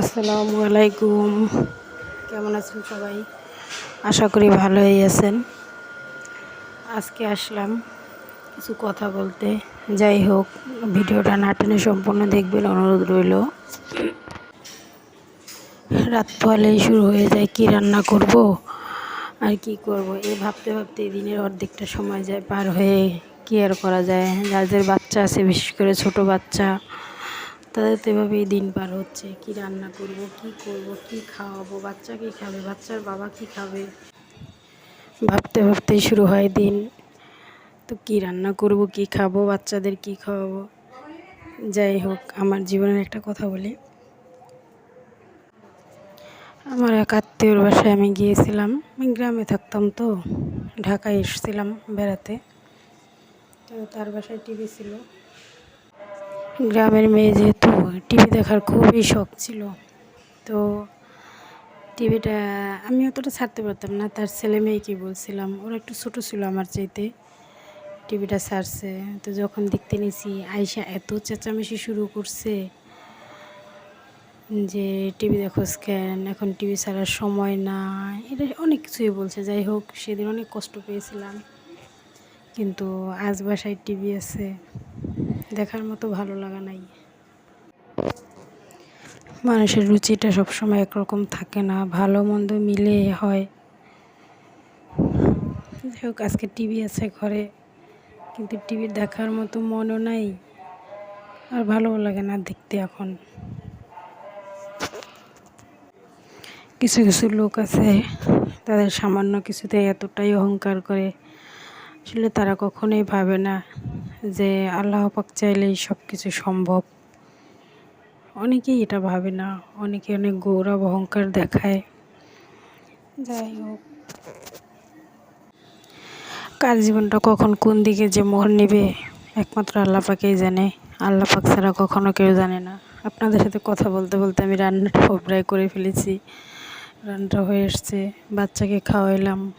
আসসালামু আলাইকুম। কেমন আছেন সবাই? আশা করি ভালোই আছেন। আজকে আসলাম কিছু কথা বলতে। যাই হোক, ভিডিওটা নাটনে সম্পূর্ণ দেখবেন, অনুরোধ রইল। রাত পোয়ালেই শুরু হয়ে যায়, কি রান্না করব আর কি করব? এই ভাবতে ভাবতে দিনের অর্ধেকটা সময় যায়, পার হয়ে কি আর করা যায়? যাদের বাচ্চা আছে, বিশেষ করে ছোট বাচ্চা তাদের তো এভাবেই দিন পার হচ্ছে। কি রান্না করব, কি করব, কি খাওয়াবো, বাচ্চা কি খাবে, বাচ্চার বাবা কি খাবে? ভাবতে ভাবতেই শুরু হয় দিন। তো কি রান্না করব, কি খাব, বাচ্চাদের কি খাওয়াবো? যাই হোক, আমার জীবনের একটা কথা বলি। আমার এক আত্মীয়র বাসায় আমি গিয়েছিলাম। আমি গ্রামে থাকতাম তো, ঢাকায় এসেছিলাম বেড়াতে। তো তার বাসায় টিভি ছিল। গ্রামের মেয়ে যেহেতু টিভি দেখার খুবই শখ ছিল, তো টিভিটা আমি অতটা ছাড়তে পারতাম না। তার ছেলে মেয়েকে বলছিলাম, ওরা একটু ছোটো ছিল আমার চাইতে, টিভিটা ছাড়ছে। তো যখন দেখতে নিয়েছি আয়সা এত চেঁচামেচি শুরু করছে যে, টিভি দেখো স্ক্যান এখন টিভি ছাড়ার সময় না। এটা অনেক কিছুই বলছে। যাই হোক, সেদিন অনেক কষ্ট পেয়েছিলাম। কিন্তু আজ বাসায় টিভি আছে। দেখার মতো ভালো লাগা নাই। মানুষের রুচিটা সবসময় একরকম থাকে না, ভালো মন্দ মিলে হয়। যাই হোক, আজকে টিভি আছে ঘরে, কিন্তু টিভি দেখার মতো মনও নাই, আর ভালোও লাগে না দেখতে এখন। কিছু কিছু লোক আছে, তাদের সামান্য কিছুতে এতটাই অহংকার করে, আসলে তারা কখনোই ভাবে না। যে আল্লাহ পাক চাইলেই সব কিছু সম্ভব। অনেকেই এটা ভাবে না, অনেকে অনেক গৌরব অহংকার দেখায়। যাই হোক। কার জীবনটা কখন কোন দিকে যে মোহর নেবে, একমাত্র আল্লাহ পাকেই জানে। আল্লাহ পাক ছাড়া কখনো কেউ জানে না। আপনাদের সাথে কথা বলতে বলতে আমি রান্নাটা প্রায় করে ফেলেছি। রান্নাটা হয়ে এসছে, বাচ্চাকে খাওয়াইলাম,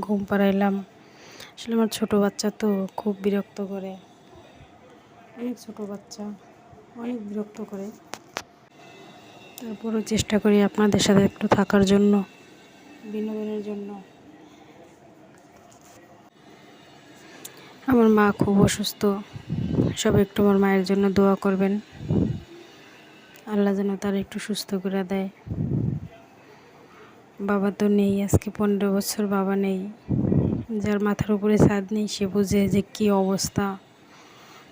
ঘুম পাড়াইলাম। আসলে আমার ছোটো বাচ্চা তো খুব বিরক্ত করে। অনেক ছোটো বাচ্চা, অনেক বিরক্ত করে। তারপরও চেষ্টা করি আপনাদের সাথে একটু থাকার জন্য, বিনোদনের জন্য। আমার মা খুব অসুস্থ। সব একটু আমার মায়ের জন্য দোয়া করবেন। আল্লাহ যেন তার একটু সুস্থ করে দেয়। বাবা তো নেই, আজকে পনেরো বছর বাবা নেই। যার মাথার উপরে ছাদ নেই, সে বুঝে যে কী অবস্থা।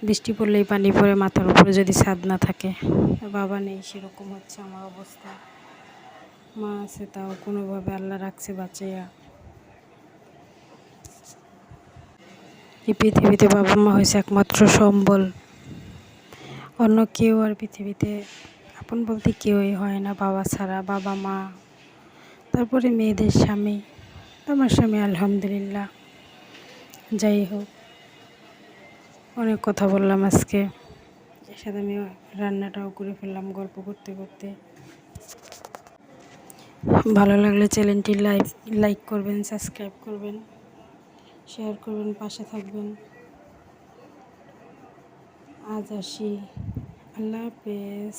বৃষ্টি পড়লেই পানি পড়ে, মাথার উপরে যদি ছাদ না থাকে। বাবা নেই, সেরকম হচ্ছে আমার অবস্থা। মা আছে, তাও কোনোভাবে আল্লাহ রাখছে বাঁচাইয়া। এই পৃথিবীতে বাবা মা হয়েছে একমাত্র সম্বল। অন্য কেউ আর পৃথিবীতে, আপন বলতে কেউই হয় না বাবা ছাড়া, বাবা মা। তারপরে মেয়েদের স্বামী। আমার স্বামী, আলহামদুলিল্লাহ। যাই হোক, অনেক কথা বললাম আজকে। এর সাথে আমি রান্নাটাও করে ফেললাম গল্প করতে করতে। ভালো লাগলে চ্যানেলটি লাইক লাইক করবেন, সাবস্ক্রাইব করবেন, শেয়ার করবেন, পাশে থাকবেন। আজ আসি। আল্লাহ হাফেজ।